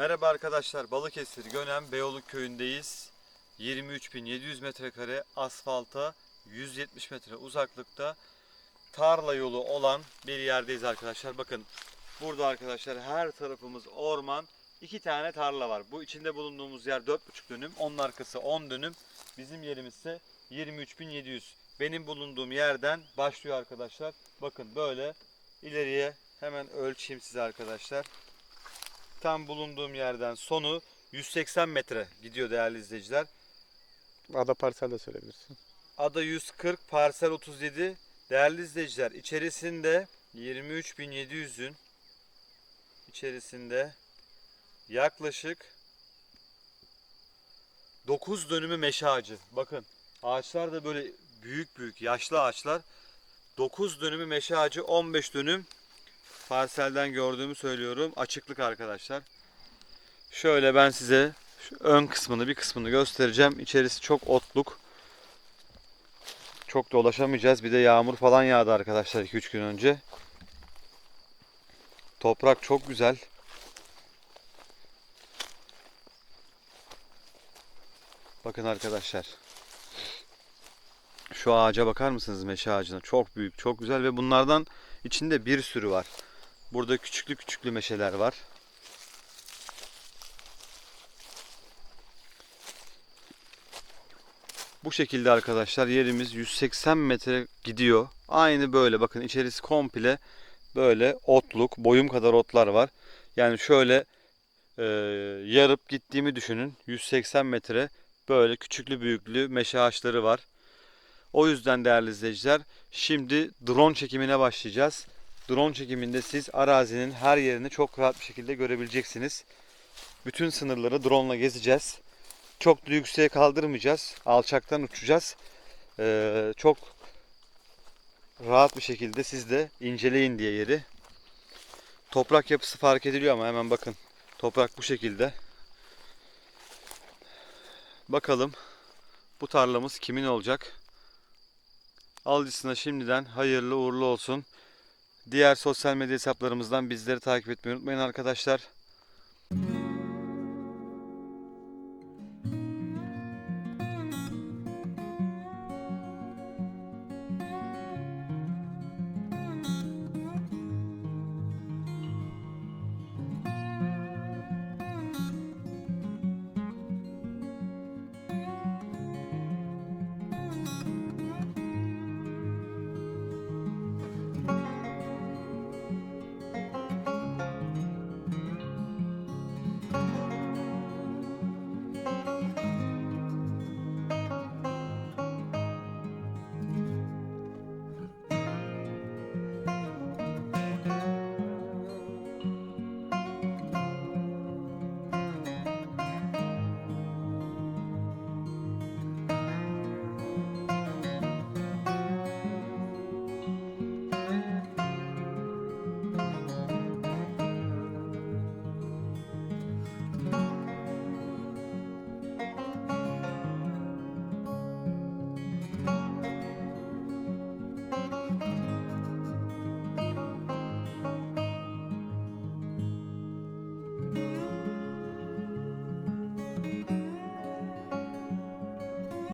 Merhaba arkadaşlar. Balıkesir Gönen Beyoğlu köyündeyiz. 23.700 metrekare asfalta 170 metre uzaklıkta tarla yolu olan bir yerdeyiz arkadaşlar. Bakın burada arkadaşlar her tarafımız orman. iki tane tarla var. Bu içinde bulunduğumuz yer 4,5 dönüm. Onun arkası 10 dönüm. Bizim yerimiz ise 23.700. Benim bulunduğum yerden başlıyor arkadaşlar. Bakın böyle ileriye hemen ölçeyim size arkadaşlar tam bulunduğum yerden sonu 180 metre gidiyor değerli izleyiciler. Ada parsel de söyleyebilirsin. Ada 140, parsel 37. Değerli izleyiciler içerisinde 23.700'ün içerisinde yaklaşık 9 dönümü meşe ağacı. Bakın ağaçlar da böyle büyük büyük yaşlı ağaçlar. 9 dönümü meşe ağacı 15 dönüm parselden gördüğümü söylüyorum. Açıklık arkadaşlar. Şöyle ben size şu ön kısmını bir kısmını göstereceğim. İçerisi çok otluk. Çok dolaşamayacağız. Bir de yağmur falan yağdı arkadaşlar 2-3 gün önce. Toprak çok güzel. Bakın arkadaşlar. Şu ağaca bakar mısınız meşe ağacına? Çok büyük, çok güzel ve bunlardan içinde bir sürü var. Burada küçüklü küçüklü meşeler var. Bu şekilde arkadaşlar yerimiz 180 metre gidiyor. Aynı böyle bakın içerisi komple böyle otluk, boyum kadar otlar var. Yani şöyle e, yarıp gittiğimi düşünün. 180 metre böyle küçüklü büyüklü meşe ağaçları var. O yüzden değerli izleyiciler şimdi drone çekimine başlayacağız. Drone çekiminde siz arazinin her yerini çok rahat bir şekilde görebileceksiniz. Bütün sınırları drone ile gezeceğiz. Çok da yükseğe kaldırmayacağız. Alçaktan uçacağız. Ee, çok rahat bir şekilde siz de inceleyin diye yeri. Toprak yapısı fark ediliyor ama hemen bakın. Toprak bu şekilde. Bakalım bu tarlamız kimin olacak? Alıcısına şimdiden hayırlı uğurlu olsun. Diğer sosyal medya hesaplarımızdan bizleri takip etmeyi unutmayın arkadaşlar.